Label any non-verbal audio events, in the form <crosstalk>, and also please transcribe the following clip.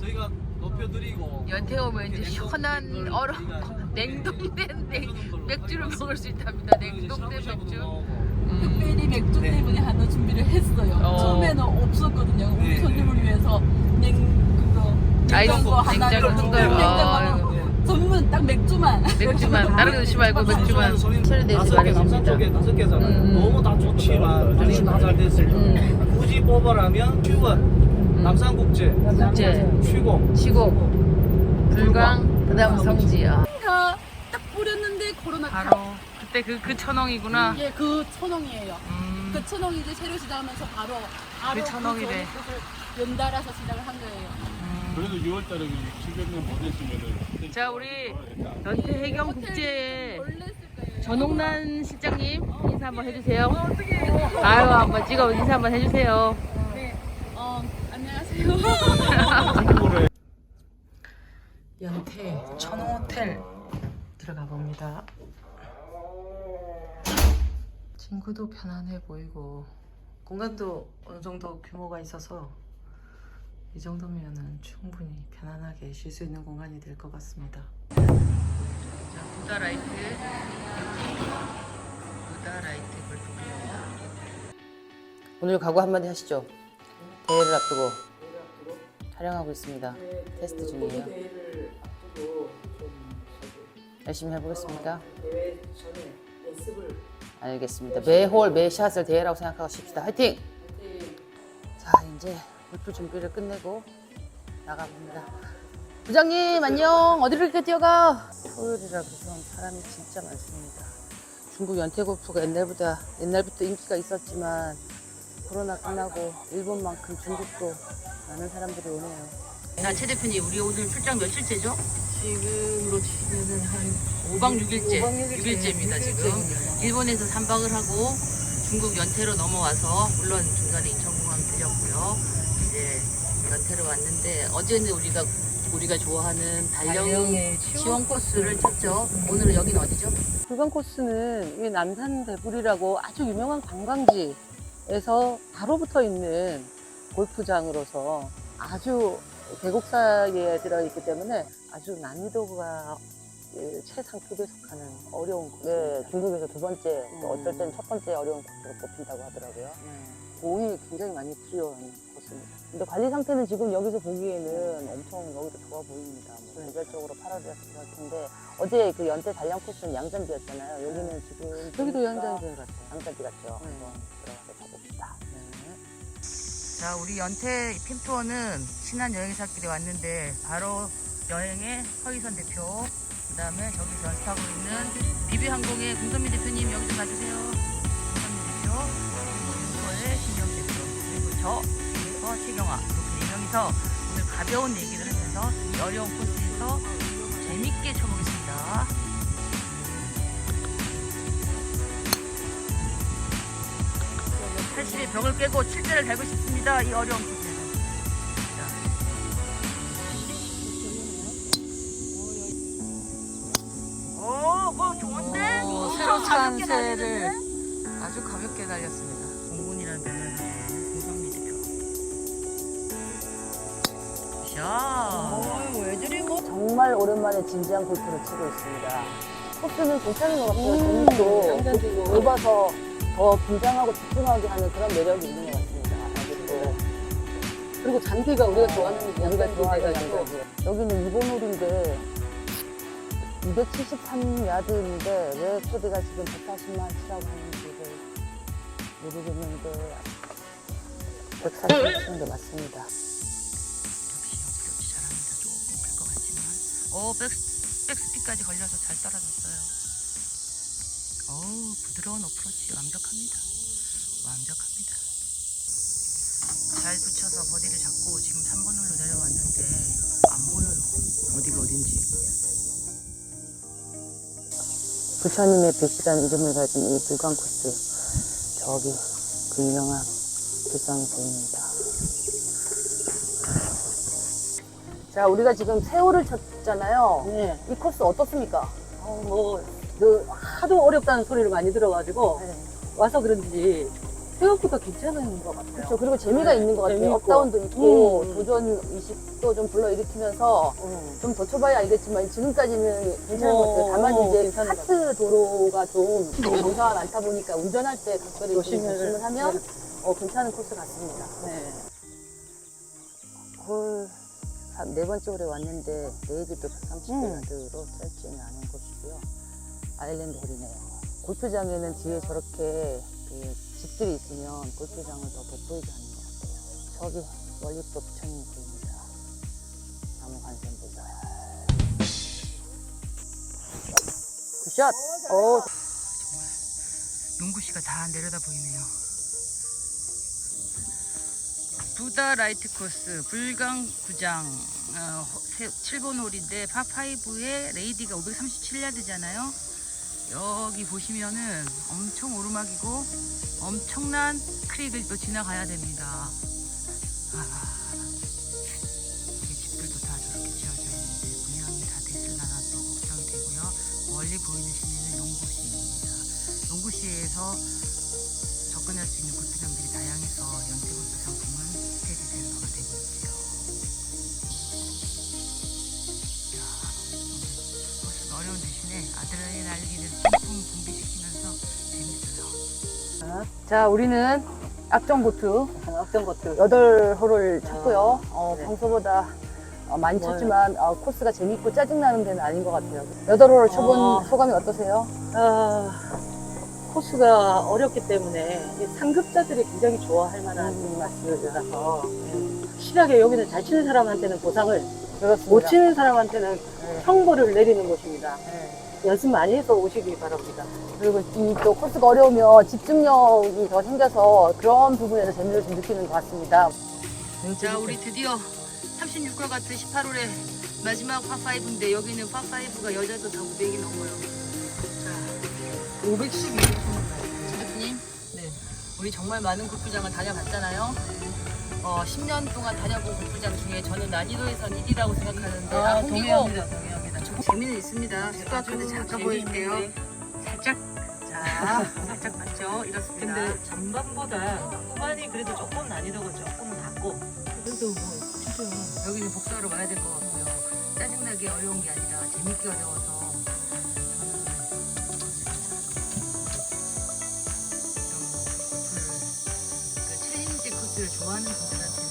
저희가 높여드리고 연태 오면 이제 시원한 얼어 냉동된 냉, 맥주를 먹을 수 있답니다. 냉동된 맥주. 음. 특별히 맥주 네. 때문에 하나 준비를 했어요. 어. 처음에는 없었거든요. 우리 네. 손님을 위해서 냉 아이, 냉장고 하나 냉장고 전문 딱 맥주만. 맥주만 <laughs> 다른 거 드시지 말고 맥주만. 소리 내지 다섯 개 남산 말입니다. 쪽에 다섯 개잖아요. 음. 너무 다 좋지만 우리 다잘 됐어요. 음. 굳이 뽑아라면 휴원, 남산국제, 국제, 휴공, 시공, 불광, 그다음 성지야. 다 딱 뿌렸는데 코로나 타. 바로 그때 그 그 천왕이구나. 예, 그 천홍이에요. 음. 그 천홍이 이제 새로 시작하면서 바로 바로 그 천홍이래. 전에 것을 연달아서 시작을 한 거예요. 그래도 6월달에 700명 보냈으면은 자 우리 연태 해경 국제에. 전홍란 실장님 인사 한번 해주세요. 아유 한번 찍어 인사 한번 해주세요. 네. 어, 안녕하세요. <laughs> 연태 천호호텔 들어가 봅니다. 친구도 편안해 보이고 공간도 어느 정도 규모가 있어서 이 정도면은 충분히 편안하게 쉴 수 있는 공간이 될 것 같습니다. 자, 부다 라이트 부다 라이트 골프입니다. 오늘 각오 한마디 하시죠. 대회를 앞두고 촬영하고 있습니다. 테스트 중이에요. 열심히 해보겠습니다. 알겠습니다. 매 홀, 매 샷을 대회라고 생각하고 쉽시다. 화이팅! 자, 이제 골프 준비를 끝내고 나가봅니다. 부장님, 안녕. 어디로 이렇게 뛰어가? 토요일이라 그래서 사람이 진짜 많습니다. 중국 연태 골프가 옛날보다, 옛날부터 인기가 있었지만 코로나 끝나고 일본만큼 중국도 많은 사람들이 오네요. 자, 최 대표님, 우리 오늘 출장 며칠째죠? 지금으로 치면은 한 5박 6일째, 6일째입니다, 지금. 일본에서 3박을 하고 중국 연태로 넘어와서, 물론 중간에 인천공항 들렸고요. 이제 연태로 왔는데, 어제는 우리가, 우리가 좋아하는 달령 지원 코스를 쳤죠. 오늘은 여긴 어디죠? 불광 코스는 이 남산 대불이라고 아주 유명한 관광지에서 바로 붙어 있는 골프장으로서 아주 계곡사이에 들어있기 때문에 아주 난이도가 예, 최상급에 속하는 어려운 코스. 네, 중국에서 두 번째, 또 어떨 때는 첫 번째 어려운 코스로 꼽힌다고 하더라고요. 공이 굉장히 많이 필요한 코스입니다. 근데 관리 상태는 지금 여기서 보기에는 엄청 여기도 좋아 보입니다. 뭐 개별적으로 8월이라서 그럴 텐데 어제 그 연태 단량 코스는 양잔디였잖아요. 여기는 지금 여기도 양잔디 같아요. 양잔디 같죠. 한번 들어가서 가봅시다. 자, 우리 연태 핌투어는 신한 여행사끼리 왔는데 바로 여행의 허희선 대표, 그 다음에 저기서 연습하고 있는 비비 항공의 공선미 대표님 여기 좀 가주세요. 최경아 이렇게 네 명이서 오늘 가벼운 얘기를 하면서 이 어려운 코스에서 재밌게 쳐보겠습니다. 팔십의 벽을 깨고 칠대를 달고 싶습니다. 이 어려운 코스에서. 오, 그거 좋은데? 새로 산 가볍게 새를? 아주 가볍게 날렸습니다. 공군이라는 별명을 공 성미 대표. 샷. 정말 오랜만에 진지한 골프를 치고 있습니다. 코스는 괜찮은 것 같아요. 재밌고 좁아서 더 긴장하고 집중하게 하는 그런 매력이 있는 것 같습니다. 아직도. 그리고 잔디가 우리가 좋아하는 우리가 좋아하는 잔디. 여기는 이번 홀인데 273야드인데 왜 코디가 지금 140만 치라고 하는지를 모르겠는데 140 치는 게 맞습니다. 오 백, 백스피까지 걸려서 잘 떨어졌어요. 어우 부드러운 어프로치 완벽합니다. 완벽합니다. 잘 붙여서 버디를 잡고 지금 3번 홀로 내려왔는데 안 보여요. 어디가 어딘지. 부처님의 빛이라는 이름을 가진 이 불광 코스 저기 그 유명한 불상이 보입니다. 자, 우리가 지금 세월을 쳤잖아요. 네. 이 코스 어떻습니까? 어, 뭐, 그 하도 어렵다는 소리를 많이 들어가지고 네. 와서 그런지 생각보다 괜찮은 것 같아요. 그렇죠. 그리고 재미가 있는 것 같아요. 재미있고. 업다운도 있고 음. 도전 의식도 좀 불러일으키면서 음. 좀더 쳐봐야 알겠지만 지금까지는 괜찮은 어, 것 같아요. 다만 어, 이제 하트 도로가 좀 노사가 많다 보니까 운전할 때 각별히 좀 조심을 조심을 하면 네. 어, 괜찮은 코스 같습니다. 네. 홀, 한 네 번째 홀에 왔는데 레이디도 130 음. 야드로 짧지는 않은 곳이고요. 아일랜드 홀이네요. 골프장에는 뒤에 저렇게 그 집들이 있으면 골프장을 더 돋보이게 하는 것 같아요. 저기 멀리부터 부천이 보입니다. 나무 관심 보자. 굿샷! 오. 용구씨가 다 내려다 보이네요. 부다 라이트 코스 불강 구장 어, 7번 홀인데 파5에 레이디가 537야드잖아요. 여기 보시면은 엄청 오르막이고 엄청난 크릭을 또 지나가야 됩니다. 아, 여기 집들도 다 저렇게 지어져 있는데 분양이 다 됐을라나 또 걱정이 되고요. 멀리 보이는 시내는 용구시입니다. 용구시에서 접근할 수 있는 골프장들이 다양해서 연태 골프 상품은 스테디 센터가 되고 오늘 코스가 어려운 대신에 아드레날린을 뿜뿜 분비시키면서 재밌어요. 자, 우리는 악정보트 어떤 것들. 여덟 홀을 쳤고요. 어, 네. 평소보다 어, 많이 뭘. 쳤지만 어, 코스가 재밌고 짜증나는 데는 아닌 것 같아요. 여덟 홀을 쳐본 어. 소감이 어떠세요? 아, 코스가 어렵기 때문에 이 상급자들이 굉장히 좋아할 만한 음, 맛이라서 확실하게 여기는 잘 치는 사람한테는 보상을 그렇습니다. 못 치는 사람한테는 네. 형벌을 내리는 곳입니다. 네. 연습 많이 해서 오시기 바랍니다. 그리고 이 또 코스가 어려우면 집중력이 더 생겨서 그런 부분에서 재미를 좀 느끼는 것 같습니다. 자, 우리 드디어 36과 같은 18홀의 마지막 파5인데 여기는 파5가 여자도 다 500이 넘어요. 자, 512. 지주님, 네. 우리 정말 많은 골프장을 다녀봤잖아요. 어, 10년 동안 다녀본 골프장 중에 저는 난이도에선 1위라고 생각하는데 아, 홍기고 동의합니다. 조금 재미는 있습니다. 숫자표도 잠깐 보여줄게요. 살짝 자 <laughs> 살짝 맞죠? 이렇습니다. 근데 전반보다 후반이 그래도 조금 난이도가 조금 낮고 그래도 뭐 진짜 여기는 복사로 와야 될 것 같고요. 짜증나게 어려운 게 아니라 재밌게 어려워서 좋아하는 분들한테